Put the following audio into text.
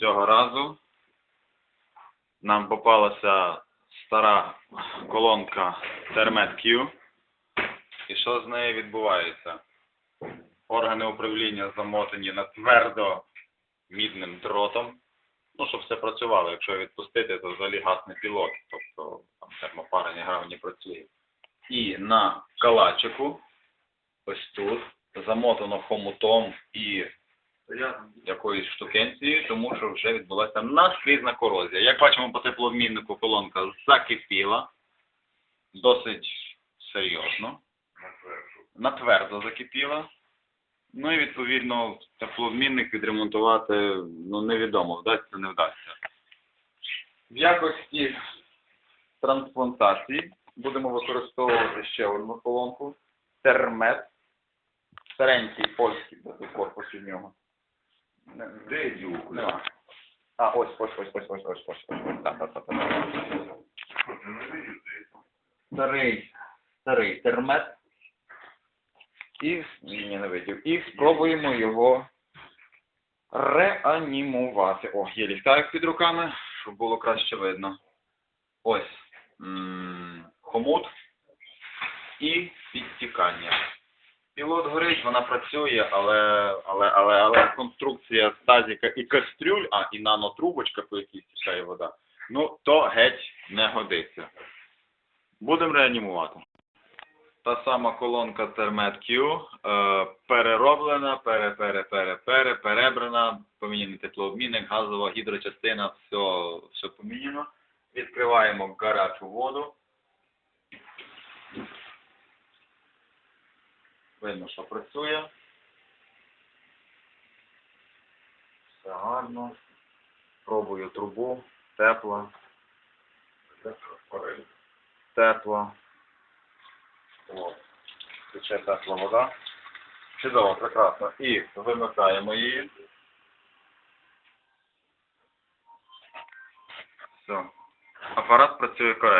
Цього разу нам попалася стара колонка Thermet Q. І що з нею відбувається? Органи управління замотані на твердо мідним дротом. Ну, щоб все працювало. Якщо відпустити, то взагалі гасне пілот. Тобто там термопара ні грам не працює. І на калачику, ось тут, замотано хомутом і якоюсь штукенцією, тому що вже відбулася наскрізна корозія. Як бачимо по теплообміннику, колонка закипіла досить серйозно, натвердо закипіла. Ну і відповідно теплообмінник відремонтувати ну, невідомо, вдасться, не вдасться. В якості трансплантації будемо використовувати ще одну колонку. Термет. Старенький польський корпус від нього. Де дюк? Нема. А, ось, ось, ось, ось, ось, ось, ось, ось. Так, так, так, так. Старий, старий термет. І, ні, не видів. І спробуємо його реанімувати. О, є ліхтарик під руками, щоб було краще видно. Ось. м, Хомут і підтікання. Горить, вона працює, але, але, але, але конструкція стазіка і кастрюль, а і нанотрубочка, по якій стікає вода, ну то геть не годиться. Будемо реанімувати. Та сама колонка Thermet Q е, перероблена, пере, пере, пере, пере, перебрана, поміняний теплообмінник, газова гідрочастина, все, все поміняно. Відкриваємо гарячу воду. Видно, що працює. Все гарно. Пробую трубу. Тепла. Тепла. От. Тече тепла вода. Чудово, прекрасно. І вимикаємо її. Все. Апарат працює коректно.